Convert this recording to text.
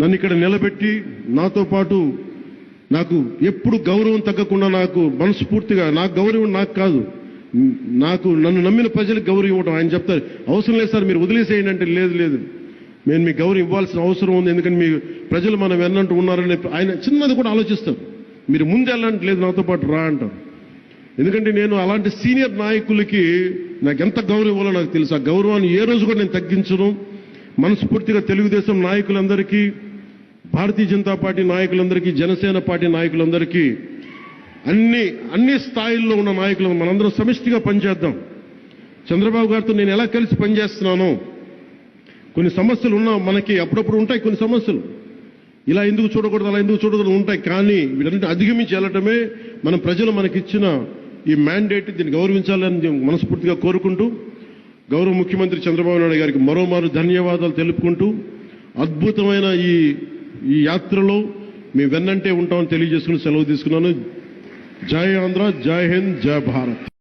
నన్ను ఇక్కడ నిలబెట్టి నాతో పాటు నాకు ఎప్పుడు గౌరవం తగ్గకుండా నాకు మనస్ఫూర్తిగా నాకు గౌరవం నాకు కాదు. నాకు నన్ను నమ్మిన ప్రజలకు గౌరవం ఇవ్వడం ఆయన చెప్తారు అవసరం లేదు సార్ మీరు వదిలేసేయండి అంటే లేదు లేదు. నేను మీకు గౌరవం ఇవ్వాల్సిన అవసరం ఉంది. ఎందుకంటే మీ ప్రజలు మనం ఎన్నంటూ ఉన్నారని ఆయన చిన్నది కూడా ఆలోచిస్తారు. మీరు ముందు లేదు నాతో పాటు రా అంటారు. ఎందుకంటే నేను అలాంటి సీనియర్ నాయకులకి నాకు ఎంత గౌరవం ఇవ్వాలో నాకు తెలుసు. ఆ గౌరవాన్ని ఏ రోజు కూడా నేను తగ్గించను. మనస్ఫూర్తిగా తెలుగుదేశం నాయకులందరికీ భారతీయ జనతా పార్టీ నాయకులందరికీ జనసేన పార్టీ నాయకులందరికీ అన్ని అన్ని స్థాయిల్లో ఉన్న నాయకులు మనందరం సమిష్టిగా పనిచేద్దాం. చంద్రబాబు గారితో నేను ఎలా కలిసి పనిచేస్తున్నానో కొన్ని సమస్యలు ఉన్నా మనకి అప్పుడప్పుడు ఉంటాయి కొన్ని సమస్యలు. ఇలా ఎందుకు చూడకూడదు అలా ఎందుకు చూడకూడదు ఉంటాయి. కానీ వీటన్నిటిని అధిగమించి వెళ్ళటమే మన ప్రజలు మనకిచ్చిన ఈ మ్యాండేట్ దీన్ని గౌరవించాలని నేను మనస్ఫూర్తిగా కోరుకుంటూ గౌరవ ముఖ్యమంత్రి చంద్రబాబు నాయుడు గారికి మరోమారు ధన్యవాదాలు తెలుపుకుంటూ అద్భుతమైన ఈ ఈ యాత్రలో మీ వెన్నంటే ఉంటామని తెలియజేసుకుని సెలవు తీసుకున్నాను. జై ఆంధ్ర జై హింద్ జై భారత్.